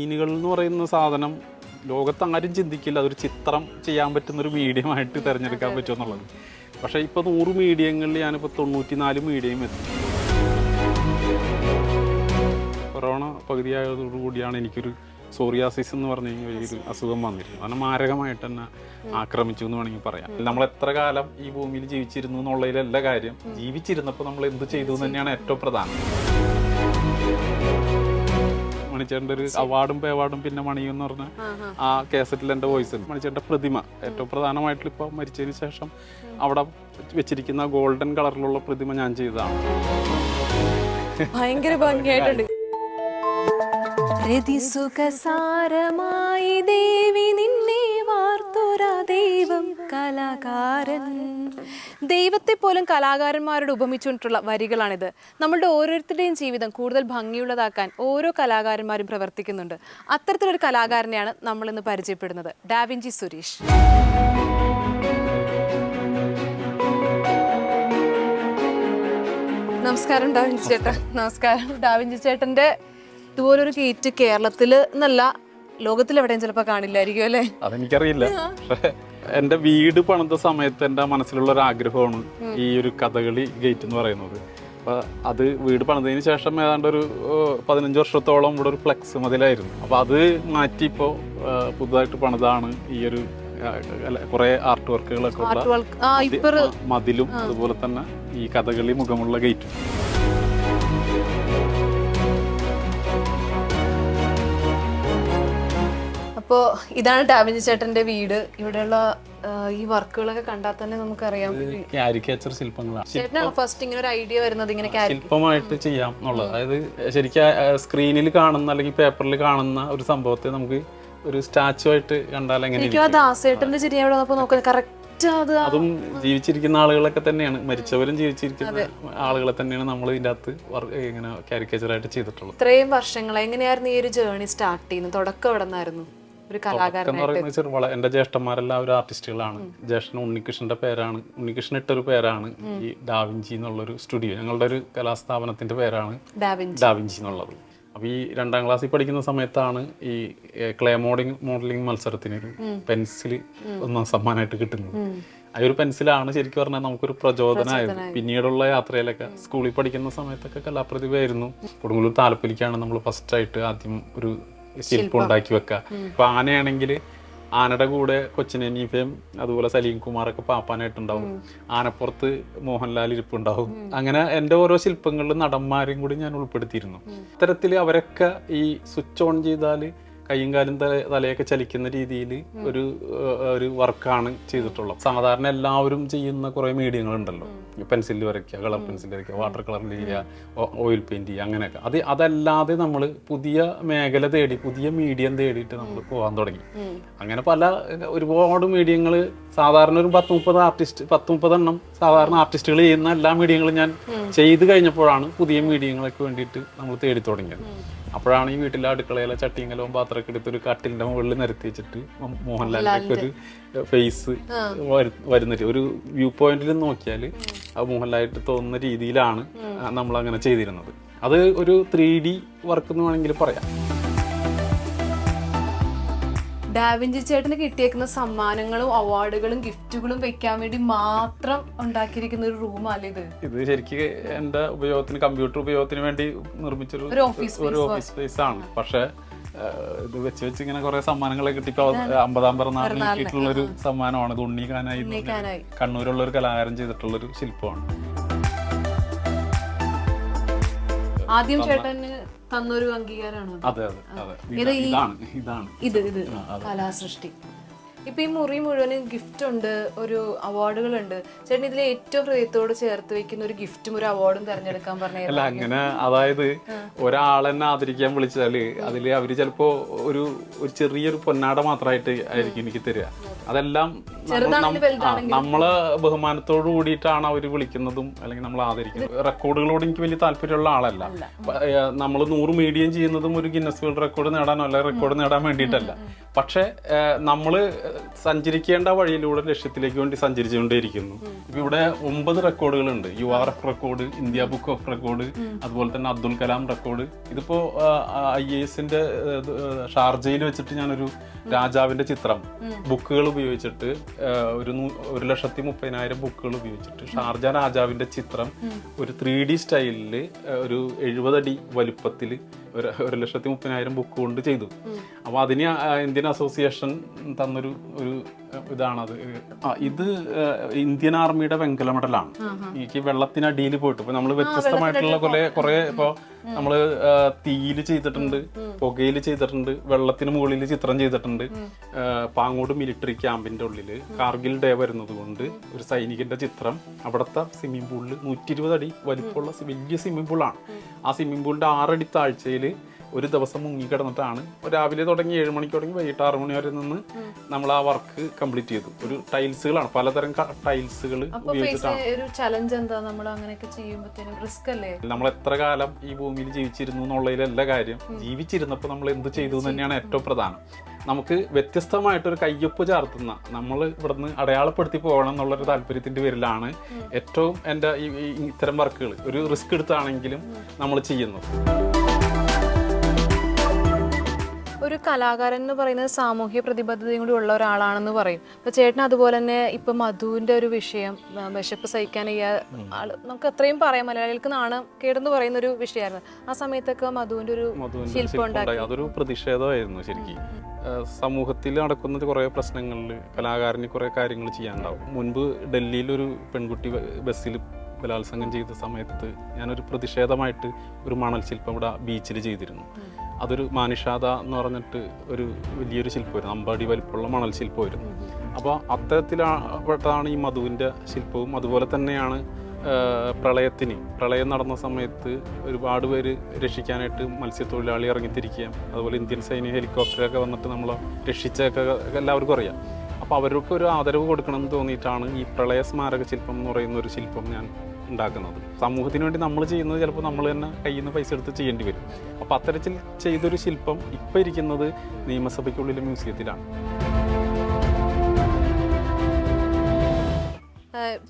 മീനുകൾ എന്ന് പറയുന്ന സാധനം ലോകത്ത് ആരും ചിന്തിക്കില്ല. അതൊരു ചിത്രം ചെയ്യാൻ പറ്റുന്ന ഒരു മീഡിയമായിട്ട് തിരഞ്ഞെടുക്കാൻ പറ്റുമെന്നുള്ളത്. പക്ഷേ ഇപ്പോൾ നൂറ് മീഡിയങ്ങളിൽ ഞാനിപ്പോൾ തൊണ്ണൂറ്റി നാല് മീഡിയം എത്തി. കൊറോണ പകുതിയായതോടുകൂടിയാണ് എനിക്കൊരു സോറിയാസിസ് എന്ന് പറഞ്ഞ കഴിഞ്ഞാൽ വലിയൊരു അസുഖം. വന്നിരുന്നു അതിനെ മാരകമായിട്ട് തന്നെ ആക്രമിച്ചു എന്ന് വേണമെങ്കിൽ പറയാം. നമ്മൾ എത്ര കാലം ഈ ഭൂമിയിൽ ജീവിച്ചിരുന്നു എന്നുള്ളതിലല്ല കാര്യം. ജീവിച്ചിരുന്നപ്പോൾ നമ്മൾ എന്ത് ചെയ്തു എന്ന് തന്നെയാണ് ഏറ്റവും പ്രധാനം. മണിച്ചേട്ടന്റെ ഒരു അവാർഡും പേവാർഡും പിന്നെ മണിയും എന്ന് പറഞ്ഞ ആ കേസറ്റിൽ എന്റെ വോയിസ് ഉണ്ട്. മണിച്ചേട്ടന്റെ പ്രതിമ. ഏറ്റവും പ്രധാനമായിട്ടുള്ള ഇപ്പോൾ മരിച്ചതിന് ശേഷം അവിടെ വെച്ചിരിക്കുന്ന ഗോൾഡൻ കളറിലുള്ള പ്രതിമ ഞാൻ ചെയ്തതാണ്. ഭയങ്കര ഭംഗിയായിട്ടുണ്ട്. രതിസുഖസാരമായി ദേവി നിന്നെ വാർത്തുര ദൈവം കലാകാരൻ. ദൈവത്തെ പോലും കലാകാരന്മാരോട് ഉപമിച്ചുകൊണ്ടുള്ള വരികളാണിത്. നമ്മളുടെ ഓരോരുത്തരുടെയും ജീവിതം കൂടുതൽ ഭംഗിയുള്ളതാക്കാൻ ഓരോ കലാകാരന്മാരും പ്രവർത്തിക്കുന്നുണ്ട്. അത്തരത്തിലൊരു കലാകാരനെയാണ് നമ്മൾ ഇന്ന് പരിചയപ്പെടുന്നത്. Da Vinci Suresh. നമസ്കാരം ഡാവിഞ്ചി ചേട്ടൻ നമസ്കാരം. ഡാവിഞ്ചി ചേട്ടന്റെ ഇതുപോലൊരു ഗേറ്റ് കേരളത്തിൽ എന്നല്ല ലോകത്തിൽ എവിടെയും ചിലപ്പോൾ കാണില്ലായിരിക്കും അല്ലേ? അതെനിക്കറിയില്ല. എന്റെ വീട് പണിത സമയത്ത് എന്റെ മനസ്സിലുള്ള ഒരു ആഗ്രഹമാണ് ഈ ഒരു കഥകളി ഗേറ്റ് എന്ന് പറയുന്നത്. അപ്പോൾ അത് വീട് പണിതതിന് ശേഷം ഏതാണ്ട് ഒരു പതിനഞ്ച് വർഷത്തോളം ഇവിടെ ഒരു ഫ്ലെക്സ് മതിലായിരുന്നു. അപ്പോൾ അത് മാറ്റി ഇപ്പോ പുതുതായിട്ട് പണിതാണ് ഈ ഒരു കുറേ ആർട്ട് വർക്കുകളൊക്കെ ഉള്ള മതിലും അതുപോലെ തന്നെ ഈ കഥകളി മുഖമുള്ള ഗേറ്റും അപ്പോൾ ഇതാണ് ഡാവിഞ്ചി ചേട്ടന്റെ വീട്. ഇവിടെയുള്ള ഈ വർക്കുകളൊക്കെ കണ്ടാൽ തന്നെ നമുക്കറിയാം. കാരിക്കേച്ചർ ശില്പങ്ങളാണ്. ചേട്ടനാണ് ഫസ്റ്റ് ഇങ്ങനെ ഒരു ഐഡിയ വരുന്നത് ഇങ്ങനെ ശില്പമായിട്ട് ചെയ്യാം എന്നുള്ളത്. അതായത് ശരിക്കും സ്ക്രീനിൽ കാണുന്ന അല്ലെങ്കിൽ പേപ്പറിൽ കാണുന്ന ഒരു സംഭവത്തെ നമുക്ക് ഒരു സ്റ്റാച്ചു ആയിട്ട് കണ്ടാൽ എങ്ങനെ ദാസേട്ടന്റെ അവിടെ നോക്കുന്നത് കറക്റ്റ് അത് ജീവിച്ചിരിക്കുന്ന ആളുകളൊക്കെ തന്നെയാണ്. മരിച്ചവരും ജീവിച്ചിരിക്കുന്ന ആളുകളെ തന്നെയാണ് നമ്മൾ ഇതിന്റെ അകത്ത് ഇങ്ങനെ കാരിക്കേച്ചറായിട്ട് ചെയ്തിട്ടുള്ളത്. ഇത്രയും വർഷങ്ങൾ എങ്ങനെയായിരുന്നു ഈ ഒരു ജേർണി സ്റ്റാർട്ട് ചെയ്യുന്നത്? തുടക്കം എവിടെ നിന്നായിരുന്നു ഒരു ജ്യേഷ്ഠന്മാരെല്ലാം ആർട്ടിസ്റ്റുകളാണ്. ജ്യേഷ്ഠൻ ഉണ്ണികൃഷ്ണന്റെ പേരാണ്. ഉണ്ണികൃഷ്ണൻ ഇട്ടൊരു പേരാണ് ഈ ഡാവിഞ്ചി എന്നുള്ളൊരു സ്റ്റുഡിയോ. ഞങ്ങളുടെ ഒരു കലാസ്ഥാപനത്തിന്റെ പേരാണ് ഡാവിഞ്ചി. ഡാവിഞ്ചി എന്നുള്ളത്. അപ്പോൾ ഈ രണ്ടാം ക്ലാസ്സിൽ പഠിക്കുന്ന സമയത്താണ് ഈ ക്ലേ മോഡിങ് മോഡലിംഗ് മത്സരത്തിന് ഒരു പെൻസിൽ ഒന്നാം സമ്മാനമായിട്ട് കിട്ടുന്നത്. ആ ഒരു പെൻസിലാണ് ശരിക്കും പറഞ്ഞാൽ നമുക്കൊരു പ്രചോദനമായത്. പിന്നീടുള്ള യാത്രയിലൊക്കെ സ്കൂളിൽ പഠിക്കുന്ന സമയത്തൊക്കെ കലാപ്രതിഭയായിരുന്നു. കൊടുങ്ങല്ലൂർ താലപ്പൊലിക്കാണ് നമ്മൾ ഫസ്റ്റായിട്ട് ആദ്യം ഒരു ശില്പം. ഉണ്ടാക്കി വെക്കുക അപ്പൊ ആനയാണെങ്കിൽ ആനയുടെ കൂടെ കൊച്ചിനെ അതുപോലെ സലീം കുമാറൊക്കെ പാപ്പാനായിട്ടുണ്ടാവും. ആനപ്പുറത്ത് മോഹൻലാൽ ഇരിപ്പുണ്ടാവും. അങ്ങനെ എന്റെ ഓരോ ശില്പങ്ങളിലും നടന്മാരെയും കൂടി ഞാൻ ഉൾപ്പെടുത്തിയിരുന്നു. ഇത്തരത്തിൽ അവരൊക്കെ ഈ സ്വിച്ച് ഓൺ ചെയ്താൽ കയ്യും കാലും തലയൊക്കെ ചലിക്കുന്ന രീതിയിൽ ഒരു ഒരു വർക്കാണ് ചെയ്തിട്ടുള്ളത്. സാധാരണ എല്ലാവരും ചെയ്യുന്ന കുറേ മീഡിയങ്ങളുണ്ടല്ലോ. പെൻസിൽ വരയ്ക്കുക കളർ പെൻസിൽ വരയ്ക്കുക വാട്ടർ കളറിൽ ചെയ്യുക ഓയിൽ പെയിന്റ് ചെയ്യുക അങ്ങനെയൊക്കെ. അത് അതല്ലാതെ നമ്മൾ പുതിയ മേഖല തേടി പുതിയ മീഡിയം തേടിയിട്ട് നമ്മൾ പോകാൻ തുടങ്ങി. അങ്ങനെ പല ഒരുപാട് മീഡിയങ്ങൾ സാധാരണ ഒരു പത്ത് മുപ്പത് ആർട്ടിസ്റ്റ് പത്ത് മുപ്പതെണ്ണം സാധാരണ ആർട്ടിസ്റ്റുകൾ ചെയ്യുന്ന എല്ലാ മീഡിയങ്ങളും ഞാൻ ചെയ്ത് കഴിഞ്ഞപ്പോഴാണ് പുതിയ മീഡിയങ്ങളൊക്കെ വേണ്ടിയിട്ട് നമ്മൾ തേടി തുടങ്ങിയത്. അപ്പോഴാണ് ഈ വീട്ടിലെ അടുക്കളയിലെ ചട്ടിങ്ങലവും പാത്രമൊക്കെ എടുത്ത് ഒരു കട്ടിലിന്റെ മുകളിൽ നിരത്തി വെച്ചിട്ട് മോഹൻലാലിന്റെ ഒരു ഫേസ് വരുന്നിട്ട്. ഒരു വ്യൂ പോയിന്റിൽ നോക്കിയാൽ അത് മോഹൻലാലായിട്ട് തോന്നുന്ന രീതിയിലാണ് നമ്മൾ അങ്ങനെ ചെയ്തിരുന്നത്. അത് ഒരു ത്രീ ഡി വർക്ക് എന്ന് വേണമെങ്കിൽ പറയാം. ഡാവിഞ്ചി ചേട്ടന് കിട്ടിയേക്കുന്ന സമ്മാനങ്ങളും അവാർഡുകളും ഗിഫ്റ്റുകളും വെക്കാൻ വേണ്ടി മാത്രം ഉണ്ടാക്കിയിരിക്കുന്ന ഒരു റൂമല്ലേ ഇത്? ഇത് ശരിക്കും എന്റെ ഉപയോഗത്തിന് കമ്പ്യൂട്ടർ ഉപയോഗത്തിന് വേണ്ടി നിർമ്മിച്ചൊരു ഒരു ഓഫീസ് സ്പേസ് ആണ്. പക്ഷേ ഇത് വെച്ച് വെച്ച് ഇങ്ങനെ കുറെ സമ്മാനങ്ങളെ കിട്ടിപ്പോ അമ്പതാം പിറന്നാളിന്. കിട്ടിയിട്ടുള്ള ഒരു സമ്മാനമാണ്. ഇത് ഉണ്ണിക്കാനായി. കണ്ണൂരുള്ള ഒരു കലാകാരൻ ചെയ്തിട്ടുള്ള ഒരു ശില്പമാണ്. ആദ്യം ചേട്ടന് തന്നൊരു അംഗീകാരമാണ് അതെ. അതെ അതെ ഇതാണ് ഇതാണ്. ഇത് ഇത്. കലാസൃഷ്ടി. ഇപ്പൊ ഈ മുറി മുഴുവനും ഗിഫ്റ്റ് ഉണ്ട് ഒരു അവാർഡുകളുണ്ട് ചേട്ടൻ ഇതിൽ ഏറ്റവും ഹൃദയത്തോട് ചേർത്ത് വെക്കുന്ന ഒരു ഗിഫ്റ്റും ഒരു അവാർഡും തിരഞ്ഞെടുക്കാൻ പറഞ്ഞു അല്ല അങ്ങനെ അതായത് ഒരാളെന്നെ ആദരിക്കാൻ വിളിച്ചാൽ അതിൽ അവർ ചിലപ്പോ ഒരു ഒരു ചെറിയൊരു പൊന്നാട മാത്രമായിട്ട് ആയിരിക്കും എനിക്ക് തരിക അതെല്ലാം നമ്മൾ ബഹുമാനത്തോടു ആ, നമ്മളെ ബഹുമാനത്തോട് കൂടിയിട്ടാണ് അവർ വിളിക്കുന്നതും അല്ലെങ്കിൽ നമ്മൾ ആദരിക്കുന്നത്. റെക്കോർഡുകളോട് എനിക്ക് വലിയ താല്പര്യമുള്ള ആളല്ല. നമ്മൾ നൂറ് മീഡിയം ചെയ്യുന്നതും ഒരു ഗിന്നസ് വേൾഡ് റെക്കോർഡ് നേടാനോ അല്ലെങ്കിൽ റെക്കോർഡ് നേടാൻ വേണ്ടിയിട്ടല്ല. പക്ഷെ നമ്മൾ സഞ്ചരിക്കേണ്ട വഴിയിലൂടെ ലക്ഷ്യത്തിലേക്ക് വേണ്ടി സഞ്ചരിച്ചുകൊണ്ടേയിരിക്കുന്നു. ഇപ്പൊ ഇവിടെ ഒമ്പത് റെക്കോർഡുകളുണ്ട്. U R F record India book of record അതുപോലെ തന്നെ അബ്ദുൽ കലാം റെക്കോർഡ്. ഇതിപ്പോ ഐ എ എസിന്റെ ഷാർജയിൽ വെച്ചിട്ട് ഞാനൊരു രാജാവിന്റെ ചിത്രം ബുക്കുകൾ ഉപയോഗിച്ചിട്ട് ഒരു ഒരു ലക്ഷത്തി മുപ്പതിനായിരം ബുക്കുകൾ ഉപയോഗിച്ചിട്ട് ഷാർജ രാജാവിന്റെ ചിത്രം ഒരു ത്രീ ഡി സ്റ്റൈലിൽ ഒരു എഴുപതടി വലുപ്പത്തിൽ ഒരു ഒരു ലക്ഷത്തി മുപ്പതിനായിരം ബുക്ക് കൊണ്ട് ചെയ്തു. അപ്പോൾ അതിന് ഇന്ത്യൻ അസോസിയേഷൻ തന്നൊരു ഒരു ഇതാണത്. ആ ഇത് ഇന്ത്യൻ ആർമിയുടെ വെങ്കല മെഡലാണ്. എനിക്ക് വെള്ളത്തിനടിയിൽ പോയിട്ട് ഇപ്പൊ നമ്മൾ വ്യത്യസ്തമായിട്ടുള്ള കുറെ കുറെ ഇപ്പൊ നമ്മൾ തീയിൽ ചെയ്തിട്ടുണ്ട് പുകയിൽ ചെയ്തിട്ടുണ്ട് വെള്ളത്തിന് മുകളിൽ ചിത്രം ചെയ്തിട്ടുണ്ട്. പാങ്ങോട് മിലിറ്ററി ക്യാമ്പിന്റെ ഉള്ളിൽ കാർഗിൽ ഡേ വരുന്നത് കൊണ്ട് ഒരു സൈനികന്റെ ചിത്രം അവിടുത്തെ സ്വിമ്മിംഗ് പൂളിൽ നൂറ്റി ഇരുപത് അടി വലിപ്പമുള്ള വലിയ സ്വിമ്മിംഗ് പൂളാണ് ആ സ്വിമ്മിംഗ് പൂളിന്റെ ആറടി താഴ്ചയിൽ ഒരു ദിവസം മുങ്ങി മുങ്ങിക്കിടന്നിട്ടാണ്. രാവിലെ തുടങ്ങി ഏഴ് മണിക്ക് തുടങ്ങി വൈകിട്ട് ആറ് മണി വരെ നിന്ന് നമ്മൾ ആ വർക്ക് കംപ്ലീറ്റ് ചെയ്തു. ഒരു ടൈൽസുകളാണ് പലതരം ടൈൽസുകൾ നമ്മൾ എത്ര കാലം ഈ ഭൂമിയിൽ ജീവിച്ചിരുന്നു എന്നുള്ളതിലല്ല കാര്യം. ജീവിച്ചിരുന്നപ്പോൾ നമ്മൾ എന്ത് ചെയ്തു തന്നെയാണ് ഏറ്റവും പ്രധാനം. നമുക്ക് വ്യത്യസ്തമായിട്ടൊരു കയ്യൊപ്പ് ചാർത്തുന്ന നമ്മൾ ഇവിടുന്ന് അടയാളപ്പെടുത്തി പോകണം എന്നുള്ളൊരു താല്പര്യത്തിന്റെ പേരിലാണ് ഏറ്റവും എന്റെ ഈ ഇത്തരം വർക്കുകൾ ഒരു റിസ്ക് എടുത്താണെങ്കിലും നമ്മൾ ചെയ്യുന്നത്. ഒരു കലാകാരൻ എന്ന് പറയുന്നത് സാമൂഹ്യ പ്രതിബദ്ധതയും കൂടി ഉള്ള ഒരാളാണെന്ന് പറയും. അപ്പൊ ചേട്ടൻ അതുപോലെ തന്നെ ഇപ്പൊ മധുവിന്റെ ഒരു വിഷയം വിശപ്പ് സഹിക്കാൻ ആൾ നമുക്ക് അത്രയും പറയാം. മലയാളികൾക്ക് നാണം കേടെന്ന് പറയുന്ന ഒരു വിഷയമായിരുന്നു. ആ സമയത്തൊക്കെ മധുവിന്റെ ഒരു ശില്പം ഉണ്ടായി. അതൊരു പ്രതിഷേധമായിരുന്നു ശരിക്കും. സമൂഹത്തിൽ നടക്കുന്ന കുറേ പ്രശ്നങ്ങളിൽ കലാകാരന് കുറേ കാര്യങ്ങൾ ചെയ്യാനുണ്ടാവും. മുൻപ് ഡൽഹിയിൽ ഒരു പെൺകുട്ടി ബസ്സിൽ ബലാത്സംഗം ചെയ്ത സമയത്ത് ഞാനൊരു പ്രതിഷേധമായിട്ട് ഒരു മണൽ ശില്പം ഇവിടെ ബീച്ചിൽ ചെയ്തിരുന്നു. അതൊരു മാനുഷാത എന്ന് പറഞ്ഞിട്ട് ഒരു വലിയൊരു ശില്പമായിരുന്നു. അമ്പാടി വലിപ്പമുള്ള മണൽ ശില്പമായിരുന്നു. അപ്പോൾ അത്തരത്തിൽപ്പെട്ടതാണ് ഈ മധുവിന്റെ ശില്പവും. അതുപോലെ തന്നെയാണ് പ്രളയത്തിന്. പ്രളയം നടന്ന സമയത്ത് ഒരുപാട് പേര് രക്ഷിക്കാനായിട്ട് മത്സ്യത്തൊഴിലാളി ഇറങ്ങിത്തിരിക്കുകയും അതുപോലെ ഇന്ത്യൻ സൈന്യ ഹെലികോപ്റ്ററൊക്കെ വന്നിട്ട് നമ്മളെ രക്ഷിച്ചൊക്കെ എല്ലാവർക്കും അറിയാം. അപ്പോൾ അവർക്ക് ഒരു ആദരവ് കൊടുക്കണം എന്ന് തോന്നിയിട്ടാണ് ഈ പ്രളയ സ്മാരക ശില്പം എന്ന് പറയുന്ന ഒരു ശില്പം ഞാൻ ഉണ്ടാക്കുന്നത്. സമൂഹത്തിന് വേണ്ടി നമ്മൾ ചെയ്യുന്നത് ചിലപ്പോൾ നമ്മൾ തന്നെ കയ്യിൽ നിന്ന് പൈസ എടുത്ത് ചെയ്യേണ്ടി വരും. അപ്പോൾ അത്തരത്തിൽ ചെയ്തൊരു ശില്പം ഇപ്പം ഇരിക്കുന്നത് നിയമസഭയ്ക്കുള്ളിലെ മ്യൂസിയത്തിലാണ്.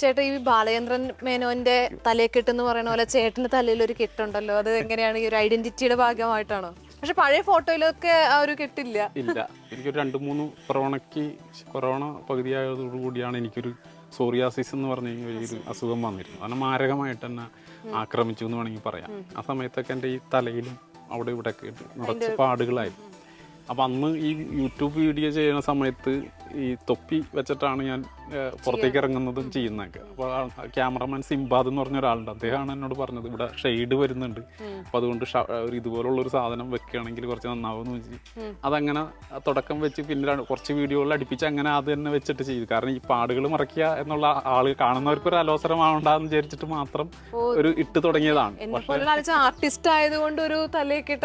ചേട്ടാ ഈ ബാലചന്ദ്രൻ മേനോന്റെ തലയെക്കെട്ട് എന്ന് പറയുന്ന പോലെ ചേട്ടന്റെ തലയിൽ ഒരു കെട്ടുണ്ടല്ലോ. അത് എങ്ങനെയാണ്? ഈ ഒരു ഐഡന്റിറ്റിയുടെ ഭാഗമായിട്ടാണോ? പക്ഷെ പഴയ ഫോട്ടോയിലൊക്കെ ആ ഒരു കെട്ടില്ല. ഇല്ല. എനിക്കൊരു രണ്ട് മൂന്ന് കൊറോണയ്ക്ക് കൊറോണ പകുതിയായതോടുകൂടിയാണ് എനിക്കൊരു സോറിയാസിസ് എന്ന് പറഞ്ഞ കഴിഞ്ഞാൽ ഒരു അസുഖം. വന്നിരുന്നു. അതിനെ മാരകമായിട്ട് തന്നെ ആക്രമിച്ചു എന്ന് വേണമെങ്കിൽ പറയാം. ആ സമയത്തൊക്കെ എന്റെ ഈ തലയിലും അവിടെ ഇവിടെ ഒക്കെ നിറച്ച് പാടുകളായിരുന്നു. അപ്പം അന്ന് ഈ യൂട്യൂബ് വീഡിയോ ചെയ്യുന്ന സമയത്ത് ഈ തൊപ്പി വെച്ചിട്ടാണ് ഞാൻ പുറത്തേക്ക് ഇറങ്ങുന്നതും ചെയ്യുന്നതൊക്കെ. അപ്പോൾ ക്യാമറമാൻ സിംബാദ് എന്ന് പറഞ്ഞ ഒരാളുണ്ട്. അദ്ദേഹമാണ് എന്നോട് പറഞ്ഞത്. ഇവിടെ ഷെയ്ഡ് വരുന്നുണ്ട്. അപ്പോൾ അതുകൊണ്ട് ഒരു ഇതുപോലുള്ള ഒരു സാധനം വെക്കുകയാണെങ്കിൽ കുറച്ച് നന്നാവുമെന്ന് വെച്ച്. അതങ്ങനെ തുടക്കം വെച്ച് പിന്നെ കുറച്ച് വീഡിയോകളിൽ അടുപ്പിച്ച് അങ്ങനെ അത് തന്നെ വെച്ചിട്ട് ചെയ്തു. കാരണം ഈ പാടുകൾ മറക്കുക എന്നുള്ള ആൾ കാണുന്നവർക്ക് ഒരു അലോസരമാവണ്ടെന്ന് വിചാരിച്ചിട്ട് മാത്രം ഒരു ഇട്ട് തുടങ്ങിയതാണ്. എന്നെ ആർട്ടിസ്റ്റ് ആയതുകൊണ്ട് ഒരു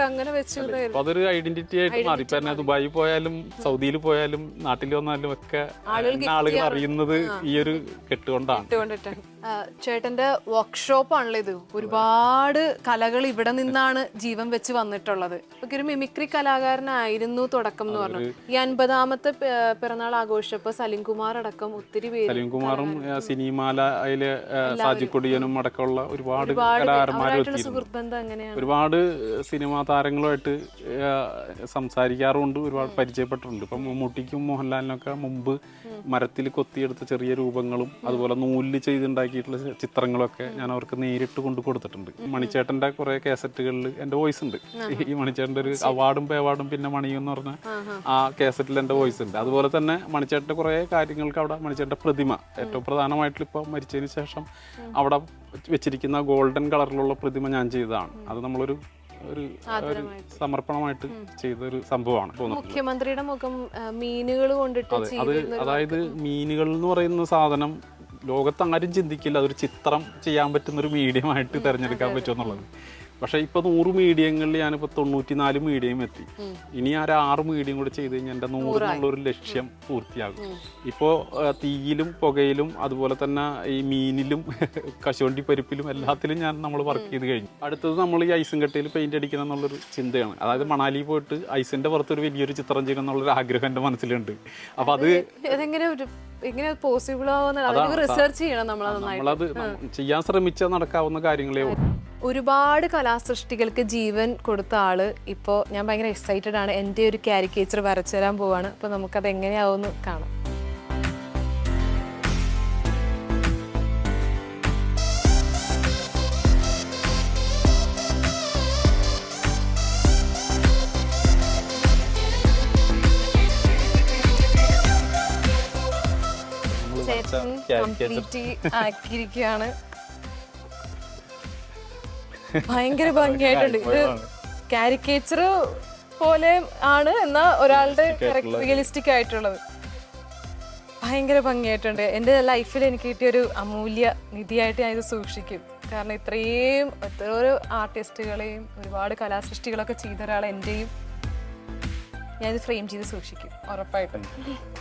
അങ്ങനെ വെച്ചു അതൊരു ഐഡന്റിറ്റി ആയിട്ട് മാറി. ഇപ്പൊ ദുബായിൽ പോയാലും സൗദിയിൽ പോയാലും നാട്ടിൽ വന്നാലും ഒക്കെ ആളുകൾ ആളുകൾ അറിയുന്നത് ഈ ഒരു കെട്ടുകൊണ്ടാണ്. ഇട്ടുകൊണ്ടിട്ടാണ് ആ, ചേട്ടന്റെ വർക്ക്ഷോപ്പ് ആണല്ലോ ഇത്. ഒരുപാട് കലകൾ ഇവിടെ നിന്നാണ് ജീവൻ വെച്ച് വന്നിട്ടുള്ളത്. ഒക്കെ ഒരു മിമിക്രി കലാകാരനായിരുന്നു തുടക്കം എന്ന് പറഞ്ഞു. ഈ അൻപതാമത്തെ പി- പിറന്നാൾ ആഘോഷിച്ചപ്പോ സലിം കുമാർ അടക്കം ഒത്തിരി പേര് സലീംകുമാറും സിനിമാല അതിലെ സാജിക്കൊടിയനും അടക്കമുള്ള ഒരുപാട് കലാകാരന്മാർ അവരായിട്ടുള്ള എത്തിയിരുന്നു സുഹൃത്ത് ബന്ധം എങ്ങനെയാണ് ഒരുപാട് സിനിമാ താരങ്ങളുമായിട്ട് ഏഹ്, സംസാരിക്കാറുണ്ട് ഒരുപാട് പരിചയപ്പെട്ടിട്ടുണ്ട്. ഇപ്പം മമ്മൂട്ടിക്കും മോഹൻലാലിനൊക്കെ മുമ്പ് മരത്തിൽ കൊത്തിയെടുത്ത ചെറിയ രൂപങ്ങളും അതുപോലെ നൂലിൽ ചെയ്തുണ്ടാക്കിയിട്ടുള്ള ചിത്രങ്ങളൊക്കെ ഞാൻ അവർക്ക് നേരിട്ട് കൊണ്ടു കൊടുത്തിട്ടുണ്ട്. മണിച്ചേട്ടന്റെ കുറെ കാസറ്റുകളിൽ എന്റെ വോയിസ് ഉണ്ട്. ഈ മണിച്ചേട്ടന്റെ ഒരു അവാർഡും പേവാർഡും പിന്നെ മണിയും എന്ന് പറഞ്ഞ ആ കാസറ്റിൽ എന്റെ വോയിസ് ഉണ്ട്. അതുപോലെ തന്നെ മണിച്ചേട്ടന്റെ കുറെ കാര്യങ്ങൾക്ക് അവിടെ മണിച്ചേട്ടന്റെ പ്രതിമ ഏറ്റവും പ്രധാനമായിട്ട് ഇപ്പൊ മരിച്ചതിന് ശേഷം അവിടെ വെച്ചിരിക്കുന്ന ഗോൾഡൻ കളറിലുള്ള പ്രതിമ ഞാൻ ചെയ്തതാണ്. അത് നമ്മളൊരു ഒരു സമർപ്പണമായിട്ട് ചെയ്ത ഒരു സംഭവമാണ് മുഖ്യമന്ത്രിയുടെ മുഖം മീനുകൾ കൊണ്ടിട്ട് അത് അതായത് മീനുകൾ എന്ന് പറയുന്ന സാധനം ലോകത്ത് ആരും ചിന്തിക്കില്ല അതൊരു ചിത്രം ചെയ്യാൻ പറ്റുന്ന ഒരു മീഡിയമായിട്ട് തിരഞ്ഞെടുക്കാൻ പറ്റുമെന്നുള്ളത്. പക്ഷേ ഇപ്പോൾ നൂറ് മീഡിയങ്ങളിൽ ഞാനിപ്പോൾ തൊണ്ണൂറ്റി നാല് മീഡിയം എത്തി. ഇനി ആ ആറ് മീഡിയം കൂടെ ചെയ്ത് കഴിഞ്ഞാൽ എന്റെ നൂറ് എന്നുള്ളൊരു ലക്ഷ്യം പൂർത്തിയാകും. ഇപ്പോൾ തീയിലും പുകയിലും അതുപോലെ തന്നെ ഈ മീനിലും കശുവണ്ടി പരിപ്പിലും എല്ലാത്തിലും ഞാൻ നമ്മൾ വർക്ക് ചെയ്ത് കഴിഞ്ഞു. അടുത്തത് നമ്മൾ ഈ ഐസും കട്ടയിൽ പെയിന്റ് അടിക്കണം എന്നുള്ളൊരു ചിന്തയാണ്. അതായത് മണാലി പോയിട്ട് ഐസിന്റെ പുറത്തൊരു വലിയൊരു ചിത്രം ചെയ്യണം എന്നുള്ളൊരു ആഗ്രഹം എന്റെ മനസ്സിലുണ്ട്. അപ്പോൾ അത് എങ്ങനെ പോസിബിൾ ആവുന്ന റിസർച്ച് ചെയ്യണം നന്നായിട്ട്. നമ്മളത് ചെയ്യാൻ ശ്രമിച്ചാൽ നടക്കാവുന്ന കാര്യങ്ങളേ ഉള്ളൂ. ഒരുപാട് കലാസൃഷ്ടികൾക്ക് ജീവൻ കൊടുത്ത ആൾ ഇപ്പോൾ ഞാൻ ഭയങ്കര എക്സൈറ്റഡ് ആണ്. എന്റെ ഒരു കാരിക്കേച്ചർ വരച്ചു തരാൻ പോവാണ്. അപ്പോൾ നമുക്കത് എങ്ങനെയാവുമെന്ന് കാണാം. ചേട്ടൻ കംപ്ലീറ്റ് ആക്കിയിരിക്കുകയാണ്. ഭയങ്കര ഭംഗിയായിട്ടുണ്ട്. ഇത് കാരിക്കേച്ചർ പോലെ ആണ് എന്നാ ഒരാളുടെ റിയലിസ്റ്റിക് ആയിട്ടുള്ളത്. ഭയങ്കര ഭംഗിയായിട്ടുണ്ട്. എന്റെ ലൈഫിൽ എനിക്ക് കിട്ടിയ ഒരു അമൂല്യ നിധിയായിട്ട് ഞാൻ ഇത് സൂക്ഷിക്കും. കാരണം ഇത്രയും എത്രയോ ആർട്ടിസ്റ്റുകളെയും ഒരുപാട് കലാസൃഷ്ടികളൊക്കെ ചെയ്ത ഒരാൾ എന്റെയും ഞാനിത് ഫ്രെയിം ചെയ്ത് സൂക്ഷിക്കും. ഉറപ്പായിട്ടും.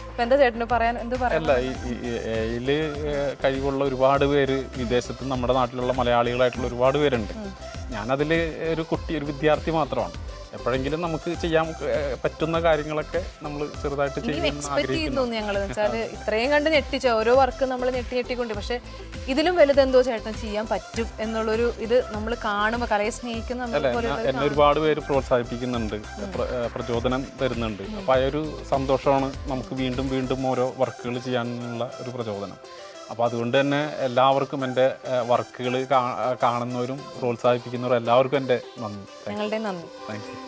അപ്പൊ എന്താ ചേട്ടന് പറയാൻ എന്ത് പറയാം അല്ല ഏഹ് കഴിവുള്ള ഒരുപാട് പേര് വിദേശത്ത് നമ്മുടെ നാട്ടിലുള്ള മലയാളികളായിട്ടുള്ള ഒരുപാട് പേരുണ്ട്. ഞാനതിൽ ഒരു കുട്ടി ഒരു വിദ്യാർത്ഥി മാത്രമാണ്. എപ്പോഴെങ്കിലും നമുക്ക് ചെയ്യാൻ പറ്റുന്ന കാര്യങ്ങളൊക്കെ നമ്മൾ ചെറുതായിട്ട് ചെയ്യുന്നു ഞങ്ങൾ വെച്ചാൽ ഇത്രയും കണ്ട് ഞെട്ടിച്ച ഓരോ വർക്ക് നമ്മൾ ഞെട്ടി ഞെട്ടിക്കൊണ്ട്. പക്ഷെ ഇതിലും വലുതെന്തോ ചേട്ടൻ ചെയ്യാൻ പറ്റും എന്നുള്ളൊരു ഇത് നമ്മൾ കാണുമ്പോൾ കലയെ സ്നേഹിക്കുന്ന എന്നെ ഒരുപാട് പേര് പ്രോത്സാഹിപ്പിക്കുന്നുണ്ട്. പ്ര- പ്രചോദനം തരുന്നുണ്ട്. അപ്പോൾ ആ ഒരു സന്തോഷമാണ് നമുക്ക് വീണ്ടും വീണ്ടും ഓരോ വർക്കുകൾ ചെയ്യാനുള്ള ഒരു പ്രചോദനം. അപ്പോൾ അതുകൊണ്ട് തന്നെ എല്ലാവർക്കും എന്റെ വർക്കുകൾ കാണുന്നവരും പ്രോത്സാഹിപ്പിക്കുന്നവരും എല്ലാവർക്കും എന്റെ നന്ദി. ഞങ്ങളുടെ നന്ദി. Thank you